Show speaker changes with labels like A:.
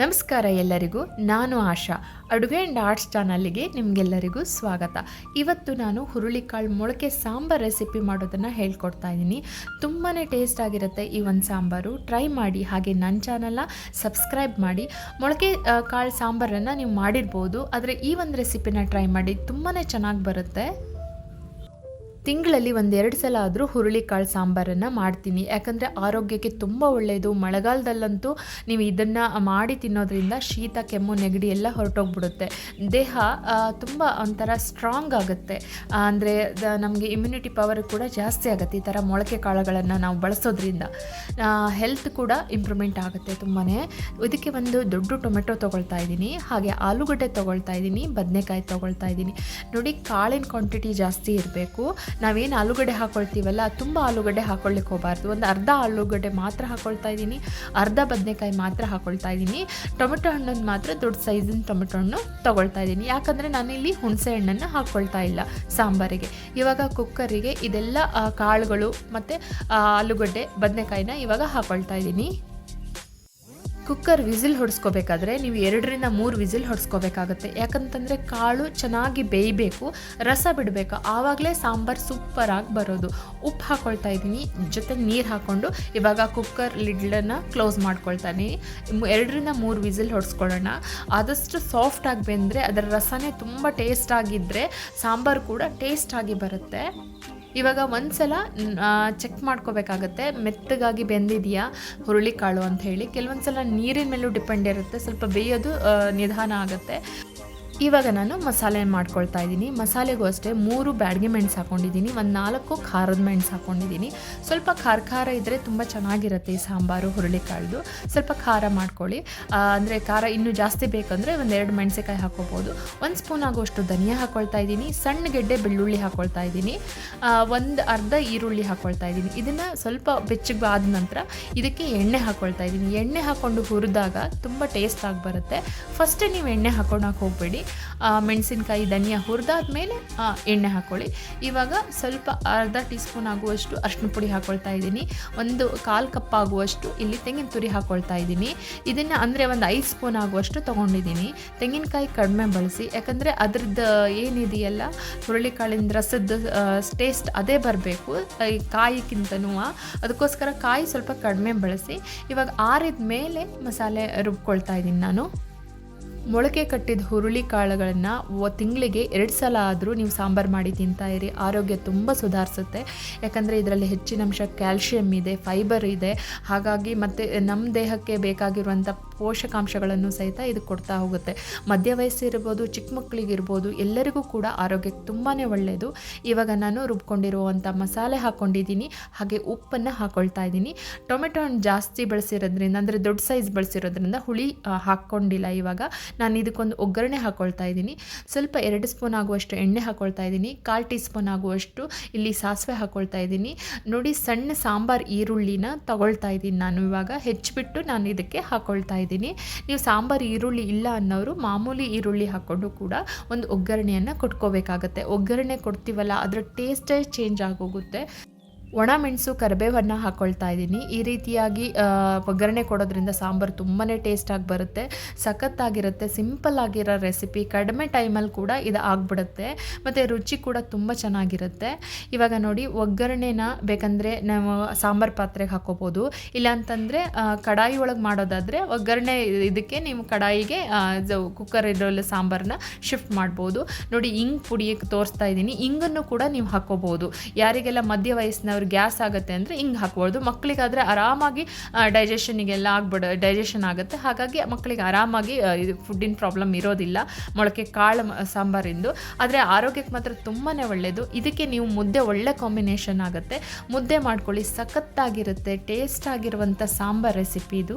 A: ನಮಸ್ಕಾರ ಎಲ್ಲರಿಗೂ, ನಾನು ಆಶಾ. ಅಡುಗೆ ಆ್ಯಂಡ್ ಆರ್ಟ್ಸ್ ಚಾನಲ್ಗೆ ನಿಮಗೆಲ್ಲರಿಗೂ ಸ್ವಾಗತ. ಇವತ್ತು ನಾನು ಹುರುಳಿಕಾಳು ಮೊಳಕೆ ಸಾಂಬಾರ್ ರೆಸಿಪಿ ಮಾಡೋದನ್ನು ಹೇಳ್ಕೊಡ್ತಾ ಇದ್ದೀನಿ ತುಂಬಾ ಟೇಸ್ಟ್ ಆಗಿರುತ್ತೆ ಈ ಒಂದು ಸಾಂಬಾರು. ಟ್ರೈ ಮಾಡಿ, ಹಾಗೆ ನನ್ನ ಚಾನಲ್ನ ಸಬ್ಸ್ಕ್ರೈಬ್ ಮಾಡಿ. ಮೊಳಕೆ ಕಾಳು ಸಾಂಬಾರನ್ನು ನೀವು ಮಾಡಿರ್ಬೋದು, ಆದರೆ ಈ ಒಂದು ರೆಸಿಪಿನ ಟ್ರೈ ಮಾಡಿ ತುಂಬಾ ಚೆನ್ನಾಗಿ ಬರುತ್ತೆ. ತಿಂಗಳಲ್ಲಿ ಒಂದೆರಡು ಸಲ ಆದರೂ ಹುರುಳಿಕಾಳು ಸಾಂಬಾರನ್ನು ಮಾಡ್ತೀನಿ. ಯಾಕಂದರೆ ಆರೋಗ್ಯಕ್ಕೆ ತುಂಬ ಒಳ್ಳೆಯದು ಮಳೆಗಾಲದಲ್ಲಂತೂ ನೀವು ಇದನ್ನು ಮಾಡಿ ತಿನ್ನೋದ್ರಿಂದ ಶೀತ, ಕೆಮ್ಮು, ನೆಗಡಿ ಎಲ್ಲ ಹೊರಟೋಗ್ಬಿಡುತ್ತೆ. ದೇಹ ತುಂಬ ಒಂಥರ ಸ್ಟ್ರಾಂಗ್ ಆಗುತ್ತೆ. ಅಂದರೆ ನಮಗೆ ಇಮ್ಯುನಿಟಿ ಪವರ್ ಕೂಡ ಜಾಸ್ತಿ ಆಗುತ್ತೆ ಈ ಥರ ಮೊಳಕೆ ಕಾಳುಗಳನ್ನು ನಾವು ಬಳಸೋದ್ರಿಂದ. ಹೆಲ್ತ್ ಕೂಡ ಇಂಪ್ರೂವ್ಮೆಂಟ್ ಆಗುತ್ತೆ ತುಂಬಾ ಇದಕ್ಕೆ ಒಂದು ದೊಡ್ಡ ಟೊಮೆಟೊ ತೊಗೊಳ್ತಾ ಇದ್ದೀನಿ. ಹಾಗೆ ಆಲೂಗಡ್ಡೆ ತೊಗೊಳ್ತಾ ಇದ್ದೀನಿ. ಬದನೆಕಾಯಿ ತೊಗೊಳ್ತಾ ಇದ್ದೀನಿ. ನೋಡಿ, ಕಾಳಿನ ಕ್ವಾಂಟಿಟಿ ಜಾಸ್ತಿ ಇರಬೇಕು. ನಾವೇನು ಆಲೂಗಡ್ಡೆ ಹಾಕೊಳ್ತೀವಲ್ಲ, ತುಂಬ ಆಲೂಗಡ್ಡೆ ಹಾಕ್ಕೊಳ್ಳಿಕ್ಕೆ ಹೋಗಬಾರ್ದು. ಒಂದು ಅರ್ಧ ಆಲೂಗಡ್ಡೆ ಮಾತ್ರ ಹಾಕೊಳ್ತಾ ಇದ್ದೀನಿ. ಅರ್ಧ ಬದನೆಕಾಯಿ ಮಾತ್ರ ಹಾಕ್ಕೊಳ್ತಾ ಇದ್ದೀನಿ. ಟೊಮೆಟೊ ಹಣ್ಣನ್ನು ಮಾತ್ರ ದೊಡ್ಡ ಸೈಜಿನ ಟೊಮೆಟೊ ಹಣ್ಣು ತೊಗೊಳ್ತಾ ಇದ್ದೀನಿ. ಯಾಕಂದರೆ ನಾನಿಲ್ಲಿ ಹುಣಸೆ ಹಣ್ಣನ್ನು ಹಾಕ್ಕೊಳ್ತಾ ಇಲ್ಲ ಸಾಂಬಾರಿಗೆ. ಇವಾಗ ಕುಕ್ಕರಿಗೆ ಇದೆಲ್ಲ ಕಾಳುಗಳು ಮತ್ತು ಆಲೂಗಡ್ಡೆ, ಬದನೆಕಾಯಿನ ಇವಾಗ ಹಾಕ್ಕೊಳ್ತಾ ಇದ್ದೀನಿ. ಕುಕ್ಕರ್ ವಿಸಿಲ್ ಹೊಡೆಸ್ಕೋಬೇಕಾದ್ರೆ ನೀವು ಎರಡರಿಂದ ಮೂರು ವಿಸಿಲ್ ಹೊಡೆಸ್ಕೋಬೇಕಾಗತ್ತೆ. ಯಾಕಂತಂದರೆ ಕಾಳು ಚೆನ್ನಾಗಿ ಬೇಯಬೇಕು, ರಸ ಬಿಡಬೇಕು. ಆವಾಗಲೇ ಸಾಂಬಾರು ಸೂಪರಾಗಿ ಬರೋದು. ಉಪ್ಪು ಹಾಕ್ಕೊಳ್ತಾ ಇದ್ದೀನಿ ಜೊತೆ ನೀರು ಹಾಕ್ಕೊಂಡು ಇವಾಗ ಕುಕ್ಕರ್ ಲಿಡ್ಲನ್ನು ಕ್ಲೋಸ್ ಮಾಡ್ಕೊಳ್ತಾನೆ. ಎರಡರಿಂದ ಮೂರು ವಿಸಿಲ್ ಹೊಡೆಸ್ಕೊಳ್ಳೋಣ. ಆದಷ್ಟು ಸಾಫ್ಟಾಗಿ ಬೆಂದರೆ ಅದರ ರಸನೇ ತುಂಬ ಟೇಸ್ಟ್ ಆಗಿದ್ದರೆ ಸಾಂಬಾರು ಕೂಡ ಟೇಸ್ಟಾಗಿ ಬರುತ್ತೆ. ಇವಾಗ ಒಂದ್ಸಲ ಚೆಕ್ ಮಾಡ್ಕೋಬೇಕಾಗತ್ತೆ. ಮೆತ್ತಗಾಗಿ ಬೆಂದಿದೆಯಾ ಹುರುಳಿಕಾಳು ಅಂತ ಹೇಳಿ. ಕೆಲವೊಂದು ಸಲ ನೀರಿನ ಮೇಲೂ ಡಿಪೆಂಡ್ ಇರುತ್ತೆ. ಸ್ವಲ್ಪ ಬೇಯೋದು ನಿಧಾನ ಆಗುತ್ತೆ. ಇವಾಗ ನಾನು ಮಸಾಲೆ ಮಾಡ್ಕೊಳ್ತಾ ಇದ್ದೀನಿ. ಮಸಾಲೆಗೂ ಅಷ್ಟೇ ಮೂರು ಬ್ಯಾಡ್ಗೆ ಮೆಣ್ಸು ಹಾಕೊಂಡಿದ್ದೀನಿ. ಒಂದು ನಾಲ್ಕು ಖಾರದ ಮೆಣ್ಸು ಹಾಕೊಂಡಿದ್ದೀನಿ. ಸ್ವಲ್ಪ ಖಾರ ಖಾರ ಇದ್ದರೆ ತುಂಬ ಚೆನ್ನಾಗಿರುತ್ತೆ ಈ ಸಾಂಬಾರು, ಹುರುಳಿಕಾಳ್ದು. ಸ್ವಲ್ಪ ಖಾರ ಮಾಡ್ಕೊಳ್ಳಿ. ಅಂದರೆ ಖಾರ ಇನ್ನೂ ಜಾಸ್ತಿ ಬೇಕಂದರೆ ಒಂದೆರಡು ಮೆಣಸಿಕಾಯಿ ಹಾಕ್ಕೋಬೋದು. ಒಂದು ಸ್ಪೂನ್ ಆಗುವಷ್ಟು ಧನಿಯಾ ಹಾಕ್ಕೊಳ್ತಾ ಇದ್ದೀನಿ. ಸಣ್ಣ ಗೆಡ್ಡೆ ಬೆಳ್ಳುಳ್ಳಿ ಹಾಕ್ಕೊಳ್ತಾ ಇದ್ದೀನಿ. ಒಂದು ಅರ್ಧ ಈರುಳ್ಳಿ ಹಾಕ್ಕೊಳ್ತಾ ಇದ್ದೀನಿ. ಇದನ್ನು ಸ್ವಲ್ಪ ಬೆಚ್ಚಗೆ ಆದ ನಂತರ ಇದಕ್ಕೆ ಎಣ್ಣೆ ಹಾಕ್ಕೊಳ್ತಾ ಇದ್ದೀನಿ. ಎಣ್ಣೆ ಹಾಕ್ಕೊಂಡು ಹುರಿದಾಗ ತುಂಬ ಟೇಸ್ಟ್ ಆಗಿ ಬರುತ್ತೆ. ಫಸ್ಟೇ ನೀವು ಎಣ್ಣೆ ಹಾಕ್ಕೊಳಕ್ಕೆ ಹೋಗಬೇಡಿ. ಮೆಣಸಿನ್ಕಾಯಿ, ಧನಿಯಾ ಹುರಿದಾದ್ಮೇಲೆ ಎಣ್ಣೆ ಹಾಕ್ಕೊಳ್ಳಿ ಇವಾಗ ಸ್ವಲ್ಪ ಅರ್ಧ ಟೀ ಸ್ಪೂನ್ ಆಗುವಷ್ಟು ಅರಿಶಿನ ಪುಡಿ ಹಾಕ್ಕೊಳ್ತಾ ಇದ್ದೀನಿ. ಒಂದು ಕಾಲು ಕಪ್ ಆಗುವಷ್ಟು ಇಲ್ಲಿ ತೆಂಗಿನ ತುರಿ ಹಾಕ್ಕೊಳ್ತಾ ಇದ್ದೀನಿ. ಇದನ್ನು ಅಂದರೆ ಒಂದು ಐದು ಸ್ಪೂನ್ ಆಗುವಷ್ಟು ತೊಗೊಂಡಿದ್ದೀನಿ. ತೆಂಗಿನಕಾಯಿ ಕಡಿಮೆ ಬಳಸಿ, ಯಾಕಂದರೆ ಅದ್ರದ್ದು ಏನಿದೆಯಲ್ಲ, ಹುರುಳಿಕಾಳಿನ ರಸದ ಟೇಸ್ಟ್ ಅದೇ ಬರಬೇಕು. ಈ ಕಾಯಿಗಿಂತನೂ ಅದಕ್ಕೋಸ್ಕರ ಕಾಯಿ ಸ್ವಲ್ಪ ಕಡಿಮೆ ಬಳಸಿ. ಇವಾಗ ಆರಿದ ಮೇಲೆ ಮಸಾಲೆ ರುಬ್ಕೊಳ್ತಾ ಇದ್ದೀನಿ ನಾನು. ಮೊಳಕೆ ಕಟ್ಟಿದ ಹುರುಳಿ ಕಾಳುಗಳನ್ನು ತಿಂಗಳಿಗೆ ಎರಡು ಸಲ ಆದರೂ ನೀವು ಸಾಂಬಾರು ಮಾಡಿ ತಿಂತಾ ಇರಿ. ಆರೋಗ್ಯ ತುಂಬ ಸುಧಾರಿಸುತ್ತೆ. ಯಾಕಂದರೆ ಇದರಲ್ಲಿ ಹೆಚ್ಚಿನ ಅಂಶ ಕ್ಯಾಲ್ಶಿಯಮ್ ಇದೆ, ಫೈಬರ್ ಇದೆ. ಹಾಗಾಗಿ ಮತ್ತು ನಮ್ಮ ದೇಹಕ್ಕೆ ಬೇಕಾಗಿರುವಂಥ ಪೋಷಕಾಂಶಗಳನ್ನು ಸಹಿತ ಇದು ಕೊಡ್ತಾ ಹೋಗುತ್ತೆ. ಮಧ್ಯ ವಯಸ್ಸಿರ್ಬೋದು, ಚಿಕ್ಕ ಮಕ್ಕಳಿಗಿರ್ಬೋದು, ಎಲ್ಲರಿಗೂ ಕೂಡ ಆರೋಗ್ಯಕ್ಕೆ ತುಂಬಾ ಒಳ್ಳೆಯದು ಇವಾಗ ನಾನು ರುಬ್ಕೊಂಡಿರುವಂಥ ಮಸಾಲೆ ಹಾಕ್ಕೊಂಡಿದ್ದೀನಿ ಹಾಗೆ ಉಪ್ಪನ್ನು ಹಾಕ್ಕೊಳ್ತಾ ಇದ್ದೀನಿ. ಟೊಮೆಟೊ ಹಣ್ಣು ಜಾಸ್ತಿ ಬಳಸಿರೋದ್ರಿಂದ, ಅಂದರೆ ದೊಡ್ಡ ಸೈಜ್ ಬಳಸಿರೋದ್ರಿಂದ ಹುಳಿ ಹಾಕ್ಕೊಂಡಿಲ್ಲ ಇವಾಗ. ನಾನು ಇದಕ್ಕೊಂದು ಒಗ್ಗರಣೆ ಹಾಕ್ಕೊಳ್ತಾ ಇದ್ದೀನಿ. ಸ್ವಲ್ಪ ಎರಡು ಸ್ಪೂನ್ ಆಗುವಷ್ಟು ಎಣ್ಣೆ ಹಾಕ್ಕೊಳ್ತಾ ಇದ್ದೀನಿ. ಕಾಲು ಟೀ ಸ್ಪೂನ್ ಆಗುವಷ್ಟು ಇಲ್ಲಿ ಸಾಸಿವೆ ಹಾಕ್ಕೊಳ್ತಾ ಇದ್ದೀನಿ. ನೋಡಿ, ಸಣ್ಣ ಸಾಂಬಾರು ಈರುಳ್ಳಿನ ತಗೊಳ್ತಾ ಇದ್ದೀನಿ ನಾನು ಇವಾಗ. ಹೆಚ್ಚಿಬಿಟ್ಟು ನಾನು ಇದಕ್ಕೆ ಹಾಕ್ಕೊಳ್ತಾ ಇದ್ದೀನಿ. ನೀವು ಸಾಂಬಾರು ಈರುಳ್ಳಿ ಇಲ್ಲ ಅನ್ನೋರು ಮಾಮೂಲಿ ಈರುಳ್ಳಿ ಹಾಕ್ಕೊಂಡು ಕೂಡ ಒಂದು ಒಗ್ಗರಣೆಯನ್ನು ಕೊಟ್ಕೋಬೇಕಾಗತ್ತೆ. ಒಗ್ಗರಣೆ ಕೊಡ್ತೀವಲ್ಲ, ಅದರ ಟೇಸ್ಟೇ ಚೇಂಜ್ ಆಗೋಗುತ್ತೆ. ಒಣ ಮೆಣಸು ಕರಿಬೇವನ್ನು ಹಾಕ್ಕೊಳ್ತಾ ಇದ್ದೀನಿ. ಈ ರೀತಿಯಾಗಿ ಒಗ್ಗರಣೆ ಕೊಡೋದ್ರಿಂದ ಸಾಂಬಾರು ತುಂಬಾ ಟೇಸ್ಟಾಗಿ ಬರುತ್ತೆ. ಸಖತ್ತಾಗಿರುತ್ತೆ ಸಿಂಪಲ್ ಆಗಿರೋ ರೆಸಿಪಿ ಕಡಿಮೆ ಟೈಮಲ್ಲಿ ಕೂಡ ಇದು ಆಗಿಬಿಡುತ್ತೆ. ಮತ್ತು ರುಚಿ ಕೂಡ ತುಂಬ ಚೆನ್ನಾಗಿರುತ್ತೆ. ಇವಾಗ ನೋಡಿ, ಒಗ್ಗರಣೆನ ಬೇಕಂದರೆ ನಾವು ಸಾಂಬಾರು ಪಾತ್ರೆಗೆ ಹಾಕೋಬೋದು. ಇಲ್ಲಾಂತಂದರೆ ಕಡಾಯಿ ಒಳಗೆ ಮಾಡೋದಾದರೆ ಒಗ್ಗರಣೆ ಇದಕ್ಕೆ ನೀವು ಕಡಾಯಿಗೆ ಕುಕ್ಕರ್ ಇರೋಲ್ಲ ಸಾಂಬಾರನ್ನ ಶಿಫ್ಟ್ ಮಾಡ್ಬೋದು. ನೋಡಿ, ಇಂಗ್ ಪುಡಿಯಕ್ಕೆ ತೋರಿಸ್ತಾ ಇದ್ದೀನಿ. ಇಂಗನ್ನು ಕೂಡ ನೀವು ಹಾಕೋಬೋದು. ಯಾರಿಗೆಲ್ಲ ಮಧ್ಯ ವಯಸ್ಸಿನವ್ರು ಗ್ಯಾಸ್ ಆಗುತ್ತೆ ಅಂದರೆ ಹಿಂಗೆ ಹಾಕ್ಬೋದು ಮಕ್ಕಳಿಗಾದರೆ ಆರಾಮಾಗಿ ಡೈಜೆಷನಿಗೆಲ್ಲ ಆಗ್ಬಿಡ ಡೈಜೆಷನ್ ಆಗುತ್ತೆ. ಹಾಗಾಗಿ ಮಕ್ಕಳಿಗೆ ಆರಾಮಾಗಿ ಇದು ಫುಡ್ಡಿನ ಪ್ರಾಬ್ಲಮ್ ಇರೋದಿಲ್ಲ. ಮೊಳಕೆ ಕಾಳು ಸಾಂಬಾರಿಂದು. ಆದರೆ ಆರೋಗ್ಯಕ್ಕೆ ಮಾತ್ರ ತುಂಬಾ ಒಳ್ಳೆಯದು ಇದಕ್ಕೆ ನೀವು ಮುದ್ದೆ ಒಳ್ಳೆ ಕಾಂಬಿನೇಷನ್ ಆಗುತ್ತೆ. ಮುದ್ದೆ ಮಾಡ್ಕೊಳ್ಳಿ, ಸಖತ್ತಾಗಿರುತ್ತೆ ಟೇಸ್ಟ್ ಆಗಿರುವಂಥ ಸಾಂಬಾರ್ ರೆಸಿಪಿ ಇದು.